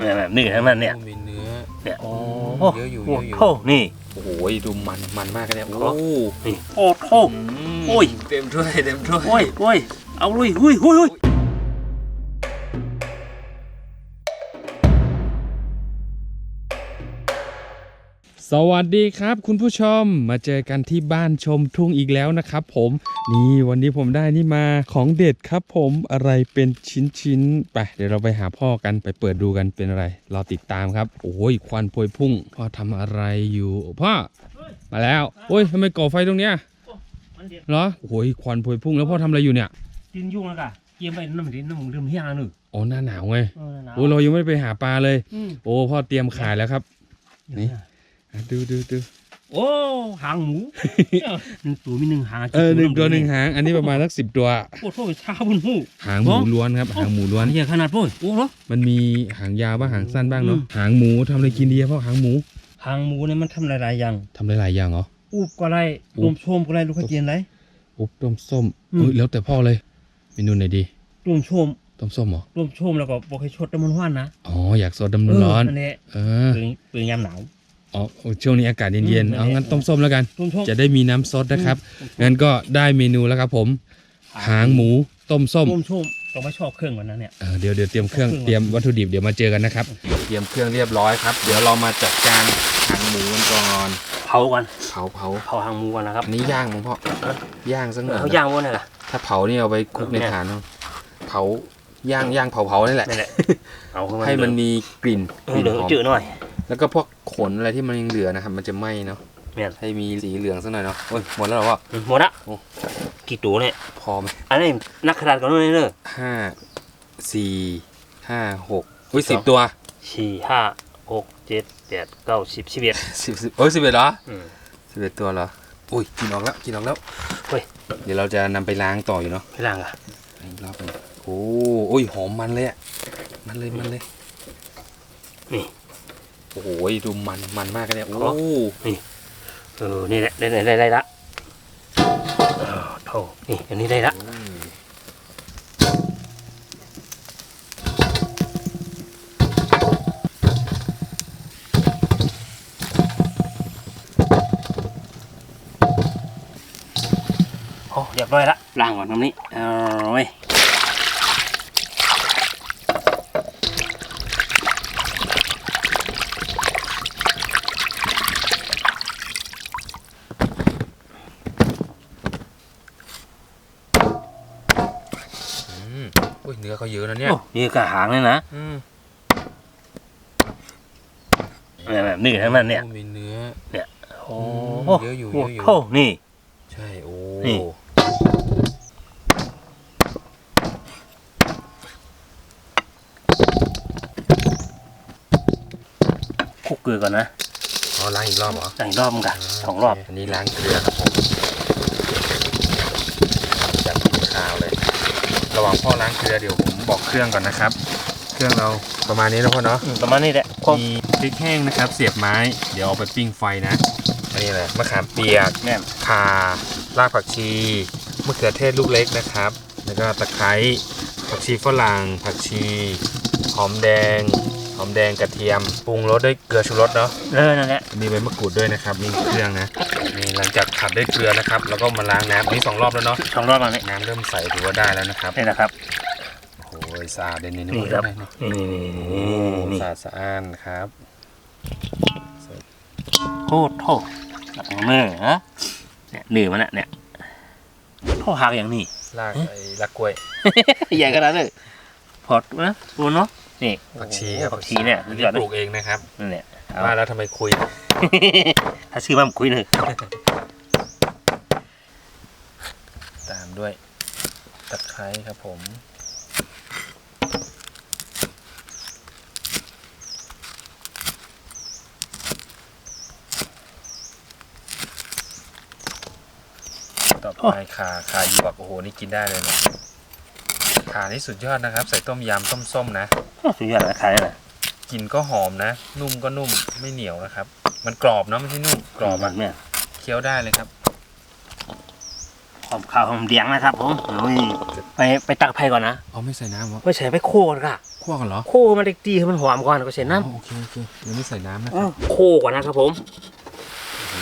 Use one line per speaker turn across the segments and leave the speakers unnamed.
เนี่ยแบบนี้ทั้งนั้นเนี่ย
มีเนื้อ
เนี่ย
โอ้
โอ้
เยอะอยู่
โอ้
เยอะอยู่
โหนี่
โอ้โหดูมันมันมากเลยเนี่ยโอ้
เหรอนี่ โอ้โห โอ้ย
เต็มถ้วยเต็มถ้วย
โอ้ยโอ้ยเอาลุยหุยหุยหุย
สวัสดีครับคุณผู้ชมมาเจอกันที่บ้านชมทุ่งอีกแล้วนะครับผมนี่วันนี้ผมได้นี่มาของเด็ดครับผมอะไรเป็นชิ้นชิ้นๆไปเดี๋ยวเราไปหาพ่อกันไปเปิดดูกันเป็นอะไรรอติดตามครับ โอ้ยควันพวยพุ่งพ่อทำอะไรอยู่พ่อมาแล้วโอ้ยทำไมก่อไฟตรงเนี้ย
มันเด็ด
เหรอโอ้ยควันพวยพุ่งแล้วพ่อทำอะไรอยู่เนี่ย
กินยุ่งแล้วกะเกี่ยมไปน้ำดินน้ำมึงดื่มเฮียหนึ่ง
อ๋อหน้าหนาวไง
เออหนาว
โอ้เรายังไม่ได้ไปหาปลาเลย
อืม
โอ้พ่อเตรียมขายแล้วครับนี่อะ ดูดูดู
โอ้หางหมูหนึ่งตัวมีหนึ่งหาง
เออหนึ่งตัวหนึ่งหาง อันนี้ประมาณสักสิบตัว
โอ้โหชาบุญหู
หางหมูล้วนครับหางหมูล้วน
เฮียขนาดโอ้ยโอ้เหรอ
มันมีหางยาวบ้างหางสั้นบ้างเนาะ
อืม
หางหมูทำอะไรกินดีอะพ่อหางหมู
หางหมูเนี่ยมันทำหลายๆอย่าง
ทำหลายๆอย่างเหรอ
อูบก็ไร
อู
ร
บ
วมโชมก็ไรลูกข้าวเจียนไร
อบต้มส้ม
อืม
เอ้ยแล้วแต่พ่อเลยเมนูไหนดี
รวมโชม
ต้มส้มเหรอ
รวมโชมแล้วก็บอกให้ชดน้ำมันหว่านนะ
อ๋ออยากสดดำร้อน
นั่นแหละ
เออ
เปลืองเปลืองยามหนาว
อ๋อช่วงนี้อากาศเย็น
อืม
ๆเอางั้นต้มส้มแล้วกัน
รวมโชม
จะได้มีน้ำซดนะครับงั้นก็ได้เมนูแล้วครับผม หางหมูต้มส้ม
รวมโชมต้องไม่ชอบเครื่องกว่านั้นเนี่ย
เออเดี๋ยวเดี๋ยวเตรียมเครื่อง
เครื่อง
เตรียมวัตถุดิบเดี๋ยวมาเจอกันนะครับ
เตรียมเครื่องเรียบร้อยครับ เดี๋ยวเรามาจัดการหางหมูกันก่อน
เผากัน
เผาเผา
เผาหางหมูกันนะครับ
อันนี้ย่างมั้งพ่อย่างสักหน่อย
เขาย่างวนนี่แหละ
ถ้าเผานี่เอาไปคลุกใน
เนี่ย
ถ่านเนาะเผาย่างย่างเผาเผานี่แหละ
นี่แหละเอาเข้ามา
ให้มันมีกลิ่น
เอกอ
ลิ่น
เหลือง
หอม
จืดหน่อย
แล้วก็พวกขนอะไรที่มันยังเหลือนะครับ มันจะไหม้เนาะ
เนี่ย
ให้มีสีเหลืองสักหน่อยเนาะโอ้ยหมดแล้วเหรอวะ
หมดละ
โอ้
กี่ตัวเนี่ย
พอไหม
อันนี้นักขนาดกันด้วยเนอะ
ห้าสี่ห้าหกอุ้ยสิบตัว
สี่ห้าหกเจ็ดแปดเก้าสิบสิบเอ็ด
สิบสิบโอ้ยสิบเอ็ดเหรอ
อืม
สิบเอ็ดตัวเหรออุ้ยกินออกแล้วกินออกแล้ว
เฮ้ย
เดี๋ยวเราจะนำไปล้างต่ออยู่เนาะ
ไม่ล่างอะ
อีกรอบหนึงโอ้โอ้ยหอมมันเลยอะมันเลยมันเลย
นี่
โอ้โหดูมันมันมากเลยเนี่ยโอ้
เหรอเออนี่แหละได้ได้ได้ได้ละเออโถนี่อันนี้ได้ละ
อืม
โอ้เรียบร้อยละล้างก่อนตรงนี้เอาไว้ย
อืมอุ้ยเนื้อเขาเยอะนะเนี่ย
โอ้นี่กระหางเลยนะ
อืม
เนี่ยแบบนี้ทั้งนั้นเนี่ย
โอ้มีเนื้อ
โอ้
เยอะอยู่
โอ้
เยอะอยู่
โหนี่
ใช่โอ้
นี่คลุกเกลือก่อนนะ
เอาล้างอีกรอบเหรอ
ล้างอีกรอบมึงกันสองรอบ
อันนี้ล้างเกลือครับผมจับกินข้าวเลย ระหว่างพ่อล้างเกลือเดี๋ยวผมบอกเครื่องก่อนนะครับ เครื่องเราประมาณนี้แล้วพ่อเนาะ
อืมประมาณนี้แหละครบ
มีพริกแห้งนะครับ เสียบไม้เดี๋ยวเอาไปปิ้งไฟนะ
อันนี้อะไรมะขามเปียก
แม่น
ข่ารากผักชีมะเขือเทศลูกเล็กนะครับ แล้วก็ตะไคร้ ผักชีฝรั่งผักชีหอมแดงหอมแดงกระเทียมปรุงรสด้วยเกลือชูรสเนาะ
เออนั่นแหละ
มีใบมะกรูดด้วยนะครับมีเครื่องนะนี่หลังจากผัดด้วยเกลือนะครับ แล้วก็มาล้างน้ำนี่สองรอบแล้วเนาะ
สองรอบมาเนี่ย
น้ำเริ่มใสถือว่าได้แล้วนะครับ
นี่นะครับ
โอ้ยสะอาดเด่นนี่
นี่ครับ
นี่
นี่นี่นี่นี่
สะอาดสะอ้านครับ
โทษโทษเนื้อฮะเนี่ยเนื้อมันน่ะเนี่ยโทษหักอย่างนี้
ลากไอ้ลักกล้วย
ใหญ่ขนาดเลยพอดนะตัวเนาะนี่
ผักชี
โอ้โหผักชีเนี่ย
อัน
สุด
นี้
ยอดเล
ปลู
ย
กเองนะครับ
นั่นแหละเอา
ว่าแล้วทำไมคุย
ถ้าซื้อมาผมคุยเลย
ตามด้วยตะไคร้ครับผม ต่อไปขาขาหยวกโอ้โหนี่กินได้เลยเนี่ยขานี่สุดยอดนะครับ ใส่ต้มยำต้มส้มนะ
สุดยอดราคาเลยนะ
กลิ่นก็หอมนะ นุ่มก็นุ่มไม่เหนียวนะครับ มันกรอบเนาะไม่ใช่นุ่มกรอบอะ
เนี่ย
เคี้ยวได้เลยครับ
หอมขาวหอมเดียงนะครับผมโอ้ยไปไปตักไผ่ก่อนนะ
เอาไม่ใส่น้ำวะ
ไม่ใช่ไปโค่ก่อนค่ะ
คั่วกันเหรอ
โค่มันเด็กดีให้มันหอมก่อนก็ใส่น้
อ๋อโอเคโอเคยังไม่ใส่น้ำนะำครับ
โค่ก่อนนะครับผม
โ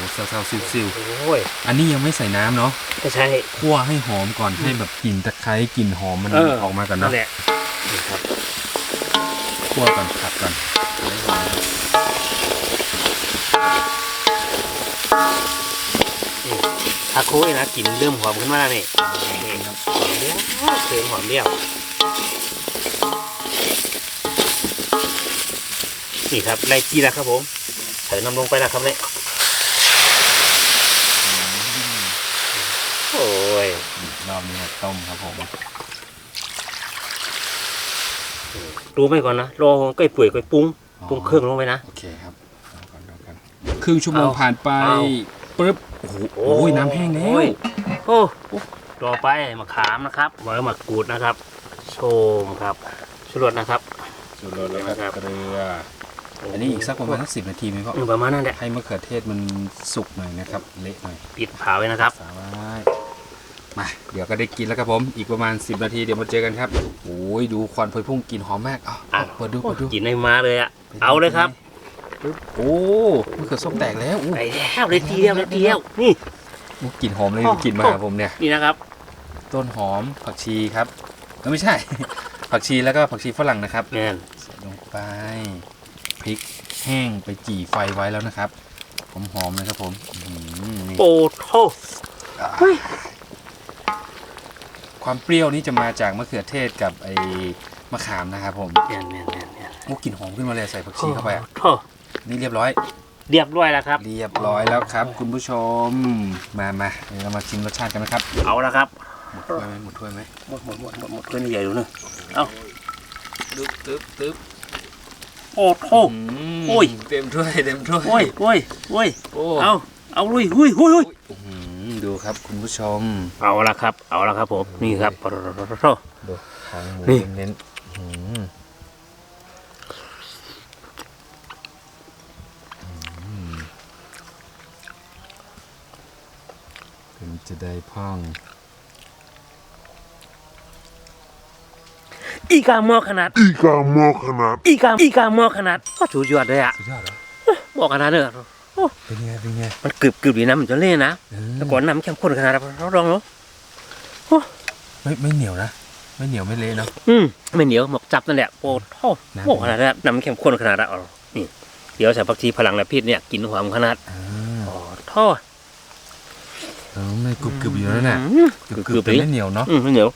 อ้โหซาวๆซิว
โอ้ย
ๆอันนี้ยังไม่ใส่น้ำเนาะ
ไม่ใช่
คั่วให้หอมก่อนให้แบบกลิ่นตะไคร้กลิ่นหอมมัน
เออ
ออกมาก่อน
นั่
เนาะ
นแหละนี่ครับ
คั่วก่อนผัดก่อนให้หอม
ถ้าโค่นี่นะกลิ่นเริ่มหอมขึ้นมาแล้วนี่นี่ครับหอมเดียวเติมหอมเดียวนี่ครับไล่จีแล้วครับผมใส่น้ำลงไปแล้วครับเนี่ยโอ้ย
รอบนี้ต้มครับผม
ดูไปก่อนนะรอใกล้เปื่อยใกล้ปรุงปรุงเครื่องลงไปนะ
โอเคครับเอาก่อนเอาก่อนครึ่งชั่วโมง
เอา
ผ่านไป
เอา
ปึ๊บโอ้โหโอ้ยน้ำแห้งแล้
โอ้
วย
โอ้ต่อไปมะขามนะครับใบมะกรูดนะครับโชมครับชูรสนะครับ
สุดรสแล้วก็
ครับ
เกลืออันนี้อีกสักประมาณสักสิบนาทีไหมพ่อ
อืมประมาณนั้นแหละ
ให้มะเขือเทศมันสุกหน่อยนะครับ เละหน่อย
ปิดฝาไว้นะครับ
สา มารถมาเดี๋ยวก็ได้กินแล้วครับผม อีกประมาณ 10 นาทีเดี๋ยวมาเจอกันครับโอ้ยดูควันพวยพุ่งกลิ่นหอมมากอะ
อะ
เปิดดูเปิดดู
กินในมาเลยอะ เอาเลยครับ
ปึ๊บโอ้มะเขือส้มแตกแล้วอู้
ไปแล้วเลยทีเดียวเลยทีเดียวนี่
อู้กลิ่นหอมเลย
โอ้
กลิ่นมาหาผมเนี่ย
นี่นะครับ
ต้นหอมผักชีครับเอ้ยไม่ใช่ ผักชีแล้วก็ผักชีฝรั่งนะครับ
แน่น
ใส่ลงไปพริกแห้งไปจี่ไฟไว้แล้วนะครับหอมหอมๆเลยครับผมอื้อหือนี่
โปโท
ความเปรี้ยวนี่จะมาจากมะเขือเทศกับไอ้มะขามนะครับผม
แน่นแน่นแน่นแน่น
โอ้กลิ่นหอมขึ้นมาเลยใส่ผักชีเข้าไปอะ
โท
นี่เรียบร้อย
เรียบร้อยแล้วครับ
เรียบร้อยแล้วครับ คุณผู้ชมมามาเดี๋ยวเรามาชิมรสชาติกันนะครับ
เอาละครับ
หมดถ้วยไหมหมดถ้วยไหม
หมดหมดหมดหมดหมดเพื่อนใหญ่ดูนะ
ตึ๊บตึ๊บตึ๊บ
โอ้โท
ม
โอ้ย
เต็มถ้วยเต็มถ้วย
โอ้ยโอ้ยโอ้ย
โอ้
เอาเอาลุยหุยหุยหุย
อื้อหือ ดูครับคุณผู้ชม
เอาละครับ เอาละครับผมนี่ครับโท
ดูหางหมู
นี่
เน้นๆอื้อหืออืมถึงจะได้พ่อง
อีกาหมอขนาด
Iga Mokanat.
อีกาอีกาหมอขนาดก็ถูกยอดเลยอะ
สุดยอดเหรอ
บอกขนาดเนอะ
เป็นไงเป็นไง
มันกรึบกรึบดีนะมันจะเล่นนะ
เออ
แต่ก่อนน้ำเข้มข้นขนาดนั้นเราลองเนาะ
ไม่ไม่เหนียวนะไม่เหนียวไม่เละเนาะ
อืมไม่เหนียวหมกจับนั่นแหละโปรโท
น้ำ
โอ้ขนาดนั้นน้ำเข้มข้นขนาดนั้นเอานี่เดี๋ยวใส่ผักชีพลังและพิษเนี่ยกินหอมขนาด
อ่า
โอ้ท่อ
เออไม่กรุบกรุบอยู่แล้วน่ะ
อืม
กรุบ
ก
ก
รึ
รุ
บบๆ
แต่
เลย
ไม่เหนียวเนาะ
อืมไม่เหนียว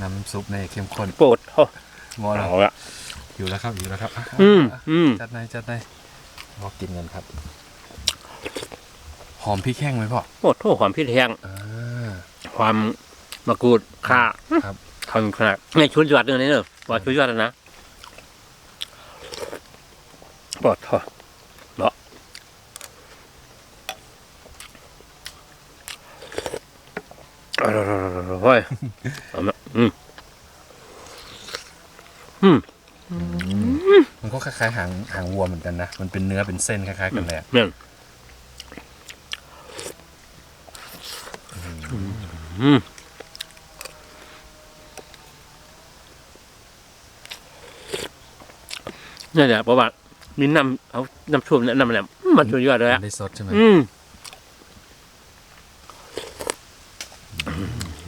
น้ำซุปในเข้มข้น
โปรโท
มอแล้ว
เอาละ
อยู่แล้วครับอยู่แล้วครับอะ
อืม
อะ
อืม
จัดในจัดในพอกินกันครับ หอมพริกแห้งไหมพ่อ
โอ้โทความพิษแห้ง
อ่า
ความมะกรูดข่า
ครับ
ทำขนาดในชุดยอดเนื้อนี่เนอะว่าชุดยอดแล้วนะโปรโทเนาะโอ้ยเอามาอืมอืม
มัน ก็คล้ายๆหางหางวัวเหมือนกันนะ มันเป็นเนื้อเป็นเส้นคล้ายๆกันเลยอะ
เนี่ยอืมนี่นแหละเพราะว่ามีน้ำเอาน้ำชุ่มเนี่ยน้ำอะไรมันสุดยอดเลยอะ
ได้สดใช่ไหม
อืม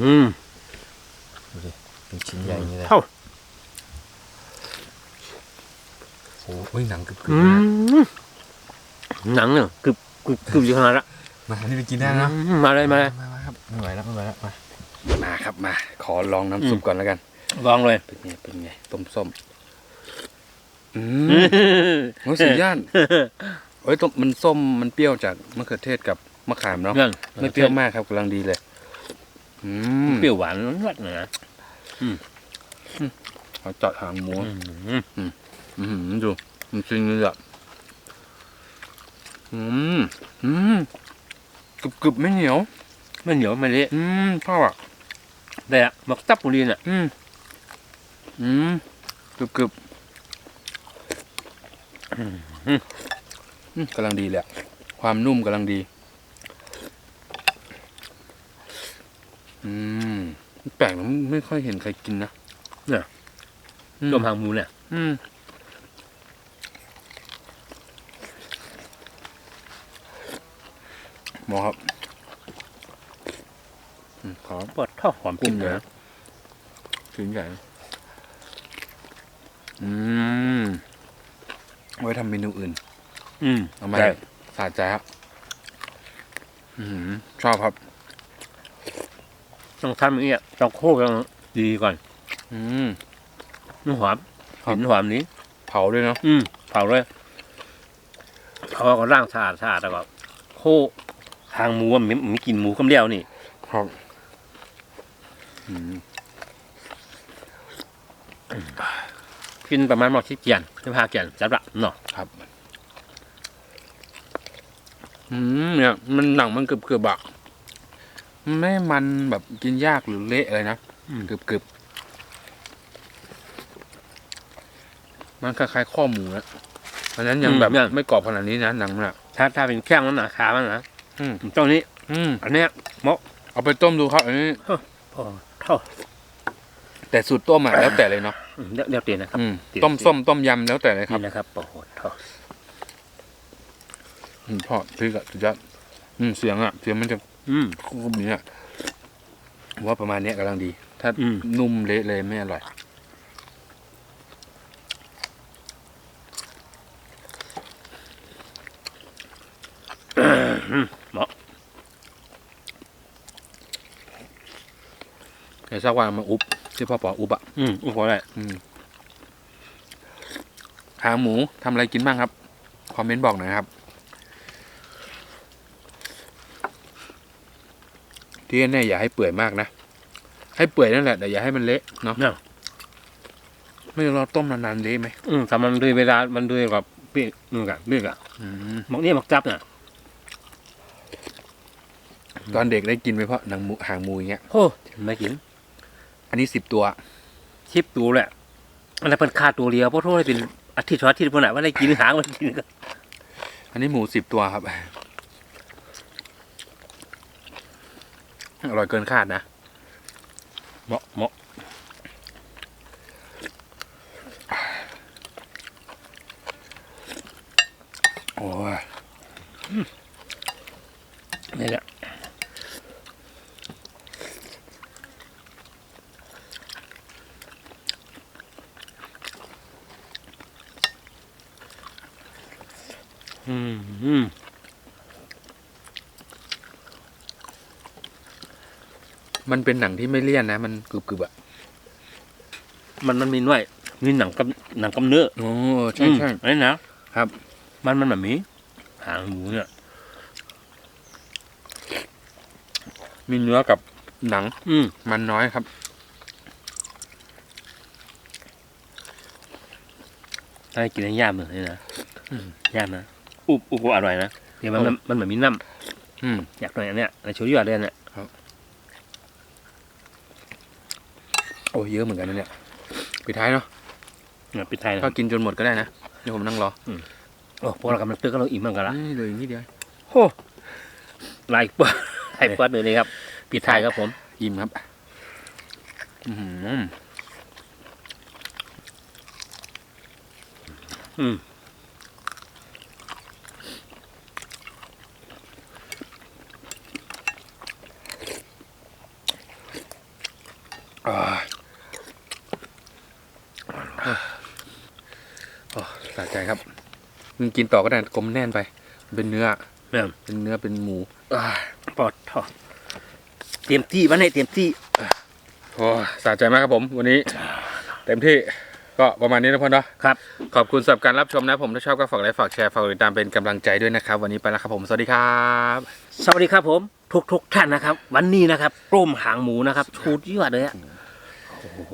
อืม
ดูดิเป็นชิ้นใหญ่อย่างนี้เลย
เท่า
โอ้ยหนังกรึบ
อื
ๆนะ
มหนังเนี่ยกรึบกรึบกรึบอยู่ขนาดละ
มาอันนี้ไปกินได้นะ
อืมมาเลยมาเลย
มามาครับไม่ไหวแล้วไม่ไหวแล้วมามาครับมา ขอลองน้ำซุป
อืม
ก่อนแล้วกัน
ลองเลย
เป็นไงเป็นไงต้มส้มอืมโอ้ยสุดยอดเฮ้ยต้มมันส้มมันเปรี้ยวจากมะเขือเทศกับมะขามเนาะ
นั่น
ไม่เปรี้ยวมากครับกำลังดีเลยอืม
เปรี้ยวหวานนัดนะ
เขาเจาะหางหมู
อืม
อืมดูมันจริงเลยอะอืมอืมกรึบกรึบไม่เหนียว
ไม่เหนียวไม่เละ
อืมชอบอะ
แต่อะหมักตับบุรีน่ะ
อืมอืมกรึบกรึบอืมกำลังดีเลยอะความนุ่มกำลังดี อืม แปลกนะไม่ค่อยเห็นใครกินนะ
เนี่ย
อืม
รวมหางหมูเนี่ย
อืมหมอครับอืมข อ
ปวดท้องหอมกลิ่นเลยนะ
ชิ้นใหญ่ อืม ไว้ทำเมนูอื่น
อืม
เอามา
ใช่
สาใจครับอืมชอบครับ
ต้องทำอย่างนี้อะต้องโคกต้องดีก่อน
อืม
มันหอม
ครับ
กลิ่นหอมนี้
เผาด้วยเนาะ
อืม เผาเลยเขาก็ร่างสะอาดสะอาดแล้วก็โคกหางหมูอะมันมีกลิ่นหมูคำเดียวนี่
ครับอืม
กินประมาณหมดที่เกียนที่พาเกียนจับละเนาะ
ครับอืมเนี่ยมันหนังมันกรึบกรึบๆอะมันไม่มันแบบกินยากหรือเละอะไรนะ
อืม
กรึบกรึบๆมันคล้ายๆข้อหมูนะเพราะฉะนั้นยังแบบไม่กรอบขนาดนี้นะหนังมันอะ
ถ้าถ้าเป็นแข้งมันหนาขามันนะ
อืม
ตรงนี้
อืม
อันเนี้ย
เอาไปต้มดูครับอันนี้
พอเท่า
แต่สูตรต้มอะแล้วแต่เลยเนาะ
อืมเดี๋ยวเดี๋ยวเตียนนะครับ
อืม
ติด
ต้มส้มต้มยำแล้วแต่เลยครับ
นี่นะครับโอ้โหเท่า
อืมทอดพริกอะสุดยอดอืมเสียงอะเสียงมันจะ
อืม
คุบนี้อะผมว่าประมาณเนี้ยกำลังดี ถ้า
อืม
นุ่มเละเลยไม่อร่อย
เหมาะ
อ้สักวันมาอุบที่พ่อปออุบอะ
อืมอุ้งหัวอะไร
อืมหางหมูทำอะไรกินบ้างครับ คอมเมนต์บอกหน่อยครับที่แน่ๆอย่าให้เปื่อยมากนะ ให้เปื่อยนั่นแหละแต่อย่าให้มันเละเนาะ
เนาะ
ไม่งั้นเราต้มนานๆเละไหม
อืมทำมันด้วยเวลา มันด้วยกับปีกนู่นกับปีกอะ
อืม
หมกนี่หมกจับน่ะ
ตอนเด็กได้กินไหมเพราะหนังหมูหางหมูอย่างเงี้ย
โอ้ไม่กิน
อันนี้สิบตัว
ชิปตัวแหละอะไรเป็นค่าตัวเดียวเพราะโทษให้เป็นอาทิตย์สองอาทิตย์พวกไหนว่าได้กินหางมันกินก็
อันนี้หมูสิบตัวครับ อร่อยเกินคาดนะ
เหมาะเหมาะ
โอ้ย
นี่แหละ อื มอืม
มันเป็นหนังที่ไม่เลี่ยนนะ มันกรึบๆอะ
มันมันมีหน่วยมีหนังกับหนังกับเนื้อ
โอ้ใช่ใช่
อืมอันนี้นะครับ มันมันแบบนี้หางหมูเนี่ย
มีเนื้อกับหนัง
อืม
มันน้อยครับ
ถ้าให้กินให้ย่ามเลยนะ
อืม
ย่ามนะ อุบอุบก็อร่อยนะเดี๋ยวมันมันมันเหมือนมีน้
อืมำ
อยากหน่อยอันเนี้ยในชูยอดเลยอันเนี่ย
โอ้เยอะเหมือนกันนะเนี่ยปิดท้ายเนาะ
เนี่ยปิดไทยนะ
ก็กินจนหมดก็ได้นะเดี๋ยวผมนั่งรอ
โอ้พวกเรากำลังตึกกันเราอิ่มเหมือนกันละ
นี่เหลยนี่เดียว
โอ้ไล่เปิดไล่เปิดเลยนี่ครับปิดไทยครับผม
อิ่มครับอือหือ
อืม
อ่าโอ้ สะใจครับมึงกินต่อก็ได้กลมแน่นไป เป็นเนื้อ
แม่น
เป็นเนื้อเป็นหมูอ่า
ปอดทอดเตรียมที่วันไหนเตรียมที่
โอ้สะใจมากครับผม วันนี้ เต็มที่ก็ประมาณนี้นะพ่อเนาะ
ครับ
ขอบคุณสำหรับการรับชมนะผมถ้าชอบก็ฝากไลค์ฝากแชร์ฝากติดตามเป็นกำลังใจด้วยนะครับ วันนี้ไปแล้วครับผมสวัสดีครับ
สวัสดีครับผมทุกทุกๆท่านนะครับ วันนี้นะครับกล้มหางหมูนะครับชูดยอดเลยอะ โอ้โห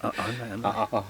เอาเอาหน่อยเอาหน่อย
อ๋อ